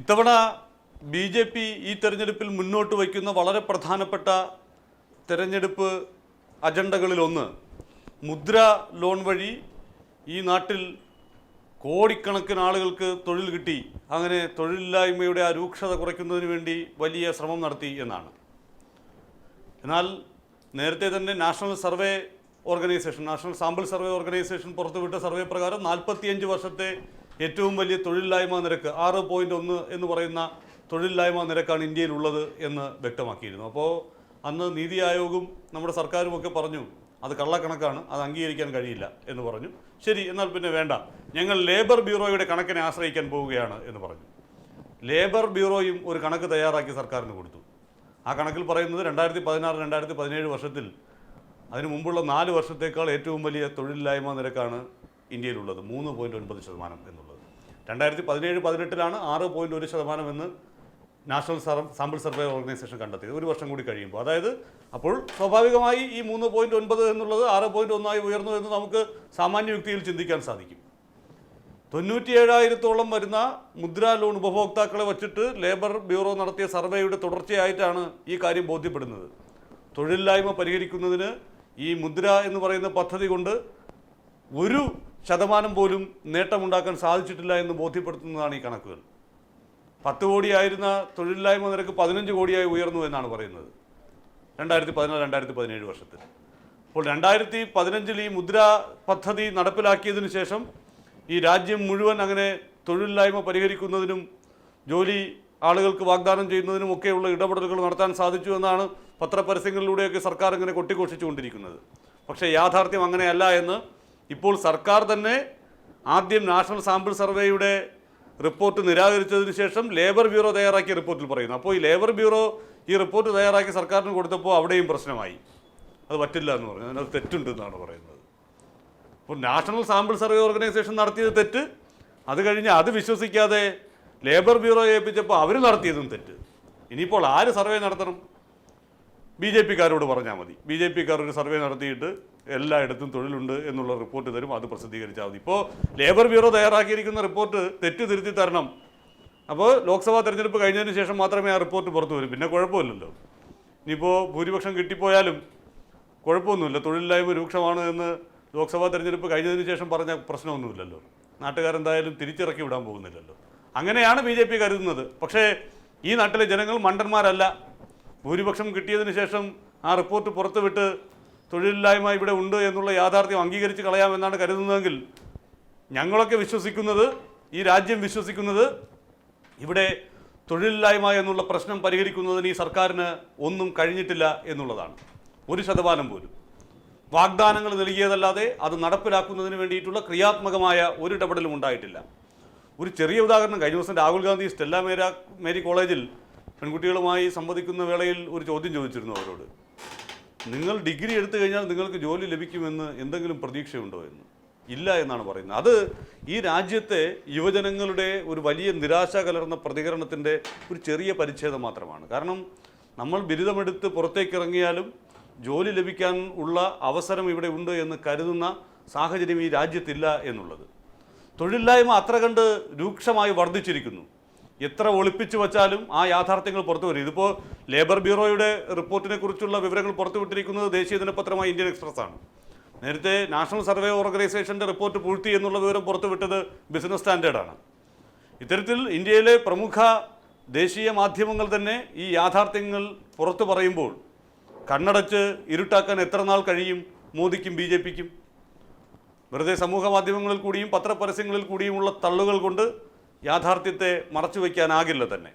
ഇത്തവണ B J P ഈ തെരഞ്ഞെടുപ്പിൽ മുന്നോട്ട് വയ്ക്കുന്ന വളരെ പ്രധാനപ്പെട്ട തെരഞ്ഞെടുപ്പ് അജണ്ടകളിലൊന്ന് മുദ്ര ലോൺ വഴി ഈ നാട്ടിൽ കോടിക്കണക്കിന് ആളുകൾക്ക് തൊഴിൽ കിട്ടി. അങ്ങനെ തൊഴിലില്ലായ്മയുടെ ആ രൂക്ഷത കുറയ്ക്കുന്നതിന് വേണ്ടി വലിയ ശ്രമം നടത്തി എന്നാണ്. എന്നാൽ നേരത്തെ തന്നെ national survey organisation national sample survey organisation പുറത്തുവിട്ട സർവേ പ്രകാരം നാൽപ്പത്തിയഞ്ച് വർഷത്തെ ഏറ്റവും വലിയ തൊഴിലില്ലായ്മ നിരക്ക് ആറ് പോയിന്റ് ഒന്ന് എന്ന് പറയുന്ന തൊഴിലില്ലായ്മ നിരക്കാണ് ഇന്ത്യയിലുള്ളത് എന്ന് വ്യക്തമാക്കിയിരുന്നു. അപ്പോൾ അന്ന് നീതി ആയോഗും നമ്മുടെ സർക്കാരും ഒക്കെ പറഞ്ഞു അത് കള്ളക്കണക്കാണ് അത് അംഗീകരിക്കാൻ കഴിയില്ല എന്ന് പറഞ്ഞു. ശരി എന്നാൽ പിന്നെ വേണ്ട. ഞങ്ങൾ ലേബർ ബ്യൂറോയുടെ കണക്കിനെ ആശ്രയിക്കാൻ പോവുകയാണ് എന്ന് പറഞ്ഞു. ലേബർ ബ്യൂറോയും ഒരു കണക്ക് തയ്യാറാക്കി സർക്കാരിന് കൊടുത്തു. ആ കണക്കിൽ പറയുന്നത് രണ്ടായിരത്തി പതിനാറ് രണ്ടായിരത്തി പതിനേഴ് വർഷത്തിൽ അതിനു മുമ്പുള്ള നാല് വർഷത്തേക്കാൾ ഏറ്റവും വലിയ തൊഴിലില്ലായ്മ നിരക്കാണ് ഇന്ത്യയിലുള്ളത് മൂന്ന് പോയിന്റ് ഒൻപത് ശതമാനം എന്നുള്ളത്. രണ്ടായിരത്തി പതിനേഴ് പതിനെട്ടിലാണ് ആറ് പോയിന്റ് ഒരു ശതമാനം എന്ന് നാഷണൽ സാമ്പിൾ സർവേ ഓർഗനൈസേഷൻ കണ്ടെത്തിയത്. ഒരു വർഷം കൂടി കഴിയുമ്പോൾ. അതായത് അപ്പോൾ സ്വാഭാവികമായി ഈ മൂന്ന് പോയിന്റ് ഒൻപത് എന്നുള്ളത് ആറ് പോയിന്റ് ഒന്നായി ഉയർന്നു എന്ന് നമുക്ക് സാമാന്യ വ്യക്തിയിൽ ചിന്തിക്കാൻ സാധിക്കും. തൊണ്ണൂറ്റിയേഴായിരത്തോളം വരുന്ന മുദ്രാ ലോൺ ഉപഭോക്താക്കളെ വച്ചിട്ട് ലേബർ ബ്യൂറോ നടത്തിയ സർവേയുടെ തുടർച്ചയായിട്ടാണ് ഈ കാര്യം ബോധ്യപ്പെടുന്നത്. തൊഴിലില്ലായ്മ പരിഹരിക്കുന്നതിന് ഈ മുദ്ര എന്ന് പറയുന്ന പദ്ധതി കൊണ്ട് ഒരു ശതമാനം പോലും നേട്ടമുണ്ടാക്കാൻ സാധിച്ചിട്ടില്ല എന്ന് ബോധ്യപ്പെടുത്തുന്നതാണ് ഈ കണക്കുകൾ. പത്ത് കോടിയായിരുന്ന തൊഴിലില്ലായ്മ നിരക്ക് പതിനഞ്ച് കോടിയായി ഉയർന്നു എന്നാണ് പറയുന്നത്. രണ്ടായിരത്തി പതിനാല് രണ്ടായിരത്തി പതിനേഴ് വർഷത്തിൽ. അപ്പോൾ രണ്ടായിരത്തി പതിനഞ്ചിൽ ഈ മുദ്ര പദ്ധതി നടപ്പിലാക്കിയതിനു ശേഷം ഈ രാജ്യം മുഴുവൻ അങ്ങനെ തൊഴിലില്ലായ്മ പരിഹരിക്കുന്നതിനും ജോലി ആളുകൾക്ക് വാഗ്ദാനം ചെയ്യുന്നതിനും ഒക്കെയുള്ള ഇടപെടലുകൾ നടത്താൻ സാധിച്ചു എന്നാണ് പത്രപരസ്യങ്ങളിലൂടെയൊക്കെ സർക്കാർ ഇങ്ങനെ കൊട്ടിഘോഷിച്ചുകൊണ്ടിരിക്കുന്നത്. പക്ഷേ യാഥാർത്ഥ്യം അങ്ങനെയല്ല എന്ന് ഇപ്പോൾ സർക്കാർ തന്നെ ആദ്യം നാഷണൽ സാമ്പിൾ സർവേയുടെ റിപ്പോർട്ട് നിരാകരിച്ചതിന് ശേഷം ലേബർ ബ്യൂറോ തയ്യാറാക്കിയ റിപ്പോർട്ടിൽ പറയുന്നു. അപ്പോൾ ഈ ലേബർ ബ്യൂറോ ഈ റിപ്പോർട്ട് തയ്യാറാക്കി സർക്കാരിന് കൊടുത്തപ്പോൾ അവിടെയും പ്രശ്നമായി. അത് പറ്റില്ല എന്ന് പറഞ്ഞു. അതിനകത്ത് തെറ്റുണ്ടെന്നാണ് പറയുന്നത്. അപ്പോൾ നാഷണൽ സാമ്പിൾ സർവേ ഓർഗനൈസേഷൻ നടത്തിയത് തെറ്റ്. അത് കഴിഞ്ഞ് അത് വിശ്വസിക്കാതെ ലേബർ ബ്യൂറോ ഏൽപ്പിച്ചപ്പോൾ അവർ നടത്തിയതും തെറ്റ്. ഇനിയിപ്പോൾ ആര് സർവേ നടത്തണം? ബി ജെ പിക്കാരോട് പറഞ്ഞാൽ മതി. ബി ജെ പിക്കാർ ഒരു സർവേ നടത്തിയിട്ട് എല്ലായിടത്തും തൊഴിലുണ്ട് എന്നുള്ള റിപ്പോർട്ട് തരും അത് പ്രസിദ്ധീകരിച്ചാൽ മതി. ഇപ്പോൾ ലേബർ ബ്യൂറോ തയ്യാറാക്കിയിരിക്കുന്ന റിപ്പോർട്ട് തെറ്റ് തിരുത്തി തരണം. അപ്പോൾ ലോക്സഭാ തെരഞ്ഞെടുപ്പ് കഴിഞ്ഞതിന് ശേഷം മാത്രമേ ആ റിപ്പോർട്ട് പുറത്തു വരും. പിന്നെ കുഴപ്പമില്ലല്ലോ. ഇനിയിപ്പോൾ ഭൂരിപക്ഷം കിട്ടിപ്പോയാലും കുഴപ്പമൊന്നുമില്ല. തൊഴിലില്ലായ്മ രൂക്ഷമാണ് എന്ന് ലോക്സഭാ തെരഞ്ഞെടുപ്പ് കഴിഞ്ഞതിന് ശേഷം പറഞ്ഞ പ്രശ്നമൊന്നുമില്ലല്ലോ. നാട്ടുകാരെന്തായാലും തിരിച്ചിറക്കി വിടാൻ പോകുന്നില്ലല്ലോ. അങ്ങനെയാണ് ബി ജെ പി കരുതുന്നത് പക്ഷേ ഈ നാട്ടിലെ ജനങ്ങൾ മണ്ടന്മാരല്ല. ഭൂരിപക്ഷം കിട്ടിയതിന് ശേഷം ആ റിപ്പോർട്ട് പുറത്തുവിട്ട് തൊഴിലില്ലായ്മ ഇവിടെ ഉണ്ട് എന്നുള്ള യാഥാർത്ഥ്യം അംഗീകരിച്ച് കളയാമെന്നാണ് കരുതുന്നതെങ്കിൽ ഞങ്ങളൊക്കെ വിശ്വസിക്കുന്നത് ഈ രാജ്യം വിശ്വസിക്കുന്നത് ഇവിടെ തൊഴിലില്ലായ്മ എന്നുള്ള പ്രശ്നം പരിഹരിക്കുന്നതിന് ഈ സർക്കാരിന് ഒന്നും കഴിഞ്ഞിട്ടില്ല എന്നുള്ളതാണ്. ഒരു ശതമാനം പോലും. വാഗ്ദാനങ്ങൾ നൽകിയതല്ലാതെ അത് നടപ്പിലാക്കുന്നതിന് വേണ്ടിയിട്ടുള്ള ക്രിയാത്മകമായ ഒരു ഇടപെടലും ഉണ്ടായിട്ടില്ല. ഒരു ചെറിയ ഉദാഹരണം കഴിഞ്ഞ ദിവസം രാഹുൽ ഗാന്ധി സ്റ്റെല്ല മേര കോളേജിൽ പെൺകുട്ടികളുമായി സംവദിക്കുന്ന വേളയിൽ ഒരു ചോദ്യം ചോദിച്ചിരുന്നു അവരോട്. നിങ്ങൾ ഡിഗ്രി എടുത്തു കഴിഞ്ഞാൽ നിങ്ങൾക്ക് ജോലി ലഭിക്കുമെന്ന് എന്തെങ്കിലും പ്രതീക്ഷയുണ്ടോ എന്ന്? ഇല്ല എന്നാണ് പറയുന്നത്. അത് ഈ രാജ്യത്തെ യുവജനങ്ങളുടെ ഒരു വലിയ നിരാശ കലർന്ന പ്രതികരണത്തിന്റെ ഒരു ചെറിയ പരിച്ഛേദം മാത്രമാണ്. കാരണം നമ്മൾ ബിരുദമെടുത്ത് പുറത്തേക്ക് ഇറങ്ങിയാലും ജോലി ലഭിക്കാൻ ഉള്ള അവസരം ഇവിടെ ഉണ്ട് എന്ന് കരുതുന്ന സാഹചര്യം ഈ രാജ്യത്തില്ല എന്നുള്ളത്. തൊഴിലില്ലായ്മ അത്ര കണ്ട് രൂക്ഷമായി വർദ്ധിച്ചിരിക്കുന്നു. എത്ര ഒളിപ്പിച്ചു വച്ചാലും ആ യാഥാർത്ഥ്യങ്ങൾ പുറത്തു വരും. ഇതിപ്പോൾ ലേബർ ബ്യൂറോയുടെ റിപ്പോർട്ടിനെ കുറിച്ചുള്ള വിവരങ്ങൾ പുറത്തുവിട്ടിരിക്കുന്നത് ദേശീയ ദിനപത്രമായ ഇന്ത്യൻ എക്സ്പ്രസ് ആണ് നേരത്തെ നാഷണൽ സർവേ ഓർഗനൈസേഷന്റെ റിപ്പോർട്ട് പൂഴ്ത്തി എന്നുള്ള വിവരം പുറത്തുവിട്ടത് ബിസിനസ് സ്റ്റാൻഡേർഡാണ്. ഇത്തരത്തിൽ ഇന്ത്യയിലെ പ്രമുഖ ദേശീയ മാധ്യമങ്ങൾ തന്നെ ഈ യാഥാർത്ഥ്യങ്ങൾ പുറത്തു പറയുമ്പോൾ കണ്ണടച്ച് ഇരുട്ടാക്കാൻ എത്ര നാൾ കഴിയും? മോദിക്കും ബി ജെ പിക്കും. വെറുതെ സമൂഹ മാധ്യമങ്ങളിൽ കൂടിയും പത്രപരസ്യങ്ങളിൽ കൂടിയുമുള്ള തള്ളുകൾ കൊണ്ട് യാഥാർത്ഥ്യത്തെ മറച്ചു വയ്ക്കാനാകില്ല തന്നെ.